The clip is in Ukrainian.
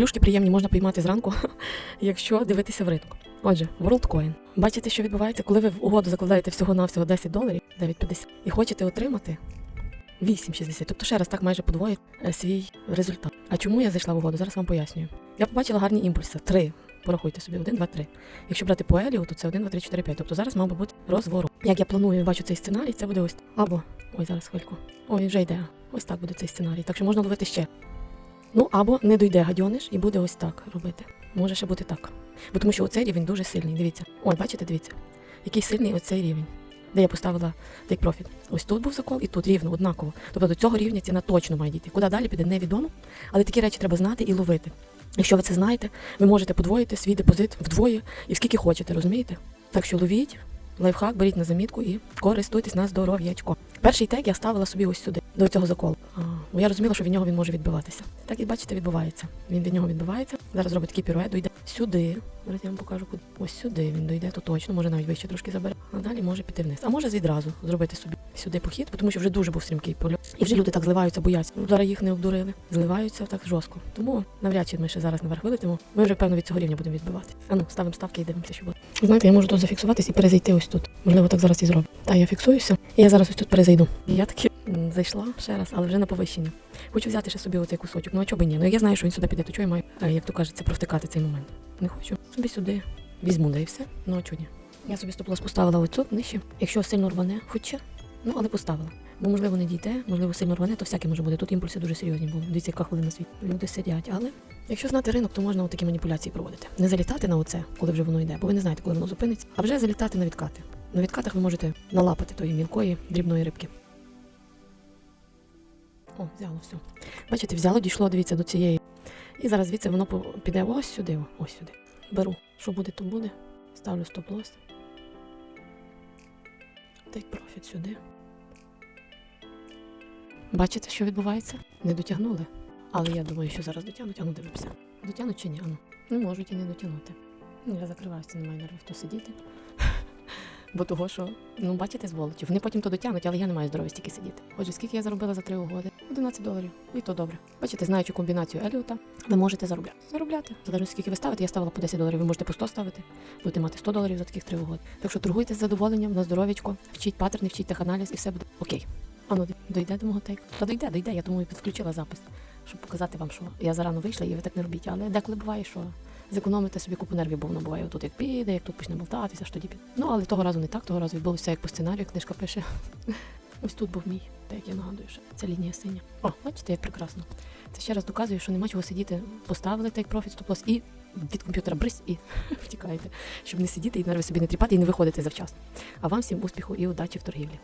Плюшки приємні можна піймати зранку, якщо дивитися в ринок. Отже, WorldCoin. Бачите, що відбувається, коли ви в угоду закладаєте всього-навсього 10 доларів, 9,50, і хочете отримати 8,60. Тобто ще раз так майже подвоїть е, свій результат. А чому я зайшла в угоду? Зараз вам пояснюю. Я побачила гарні імпульси. Три. Порахуйте собі, 1, 2, 3. Якщо брати по Еліо, то це 1, 2, 3, 4, 5. Тобто зараз мав би бути розворот. Як я планую, бачу цей сценарій, це буде ось. Або. Ой, зараз хвильку. Ой, вже йде. Ось так буде цей сценарій. Так що можна ловити ще. Ну, або не дойде гадьониш і буде ось так робити. Може ще бути так. Бо тому що оцей рівень дуже сильний. Дивіться. Ой, бачите, дивіться. Який сильний оцей рівень. Де я поставила take profit. Ось тут був закол і тут рівно, однаково. Тобто до цього рівня ціна точно має дійти. Куди далі піде, невідомо. Але такі речі треба знати і ловити. Якщо ви це знаєте, ви можете подвоїти свій депозит вдвоє і скільки хочете, розумієте? Так що ловіть, лайфхак, беріть на замітку і користуйтесь на здоров'ячко. Перший тек я ставила собі ось сюди, до цього заколу. Бо я розуміла, що від нього він може відбиватися. Так і бачите, відбувається. Він від нього відбивається. Зараз робить такий дойде сюди. Зараз я вам покажу, куди. Ось сюди він дойде, то точно, може навіть вище трошки забере. А далі може піти вниз. А може відразу зробити собі сюди похід, тому що вже дуже був стрімкий польот. І вже люди так зливаються, бояться. Ну, Зараз їх не обдурили. Зливаються так жорстко. Тому навряд чи ми ще зараз наверх вилетимо. Ми вже певно від цього рівня будемо відбивати. А ну, ставимо ставки і дивимося, що буде. Знаєте, я можу тут зафіксуватись і перезайти ось тут. Можливо, так зараз і зроблю. Та я фіксуюся, і я зараз ось тут перезайду. Я таки зайшла ще раз, але вже на повищення. Хочу взяти ще собі оцей кусочок. Ну а чого би ні? Ну я знаю, що він сюди піде, то чого я маю, е, як то кажеться, провтикати цей момент. Не хочу. Собі сюди візьму, да і все. Ну а чого ні? Я собі стоп-лос поставила тут нижче. Якщо сильно рване, хоча, ну але поставила. Бо можливо не дійде, можливо, сильно рване, то всяке може бути. Тут імпульси дуже серйозні були. Дивіться, яка хвилина світ. Люди сидять, але якщо знати ринок, то можна такі маніпуляції проводити. Не залітати на оце, коли вже воно йде, бо ви не знаєте, коли воно зупиниться, а вже залітати на відкати. На відкатах ви можете налапати тої мілкої дрібної рибки. О, взяло все. Бачите, взяло, дійшло, дивіться, до цієї. І зараз звідси воно піде ось сюди, ось сюди. Беру. Що буде, то буде. Ставлю стоп-лосс. Take profit сюди. Бачите, що відбувається? Не дотягнули. Але я думаю, що зараз дотягнуть. Ану, дивимося. Дотягнуть чи ні? Ану. Не можуть і не дотягнути. Ну, Я закриваюся, немає нервів то сидіти. Бо того, що, ну, бачите, зволочів. Вони потім то дотягнуть, але я не маю здоров'я стільки сидіти. Отже, скільки я заробила за три угоди? 11 доларів. І то добре. Бачите, знаючи комбінацію Еліота, ви можете заробляти. Заробляти. Залежно скільки ви ставите, я ставила по 10 доларів, ви можете по 100 ставити. Будете мати 100 доларів за таких три угоди. Так що торгуйте з задоволенням, на здоров'ячко, вчіть паттерни, вчіть теханаліз і все буде окей. А ну, дойде до мого тейку? Та дойде, дойде, я і підключила запис, щоб показати вам, що я зарано вийшла і ви так не робіть. Але деколи буває, що зекономите собі купу нервів, бо воно буває тут як піде, як тут почне болтатися, що тоді піде. Ну, але того разу не так, того разу відбулося як по сценарію, книжка пише. Ось тут був мій, так як я нагадую, що ця лінія синя. О, бачите, як прекрасно. Це ще раз доказує, що нема чого сидіти, поставили так профіт стоп-лосс і від комп'ютера брись і втікаєте, щоб не сидіти і нерви собі не тріпати і не виходити завчасно. А вам всім успіху і удачі в торгівлі.